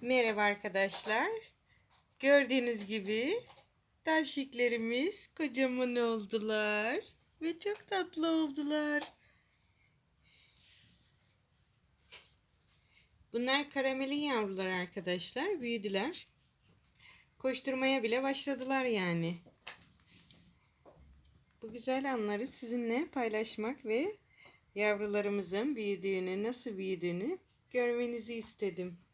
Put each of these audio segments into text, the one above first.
Merhaba arkadaşlar. Gördüğünüz gibi tavşiklerimiz kocaman oldular ve çok tatlı oldular. Bunlar karamelin yavruları arkadaşlar. Büyüdüler. Koşturmaya bile başladılar yani. Bu güzel anları sizinle paylaşmak ve yavrularımızın büyüdüğünü, nasıl büyüdüğünü görmenizi istedim.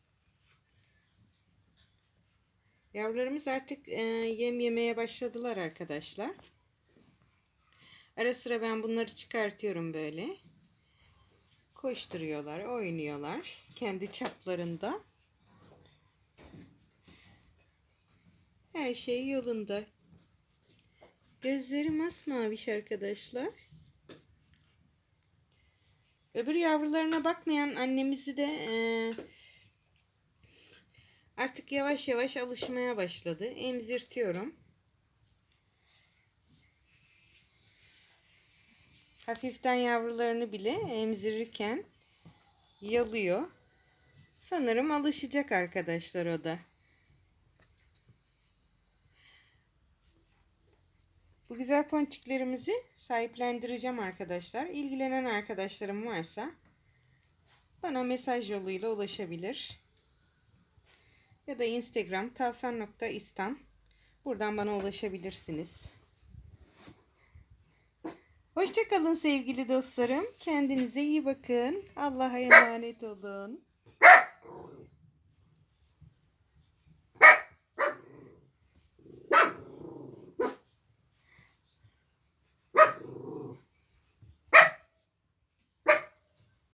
Yavrularımız artık e, yem yemeye başladılar arkadaşlar. Ara sıra ben bunları çıkartıyorum böyle. Koşturuyorlar, oynuyorlar kendi çaplarında. Her şey yolunda. Gözleri masmaviş arkadaşlar. Öbür yavrularına bakmayan annemizi de e, artık yavaş yavaş alışmaya başladı. Emzirtiyorum. Hafiften yavrularını bile emzirirken yalıyor. Sanırım alışacak arkadaşlar o da. Bu güzel ponçiklerimizi sahiplendireceğim arkadaşlar. İlgilenen arkadaşlarım varsa bana mesaj yoluyla ulaşabilir. Ya da Instagram tavsan.istan Buradan bana ulaşabilirsiniz. Hoşçakalın sevgili dostlarım. Kendinize iyi bakın. Allah'a emanet olun.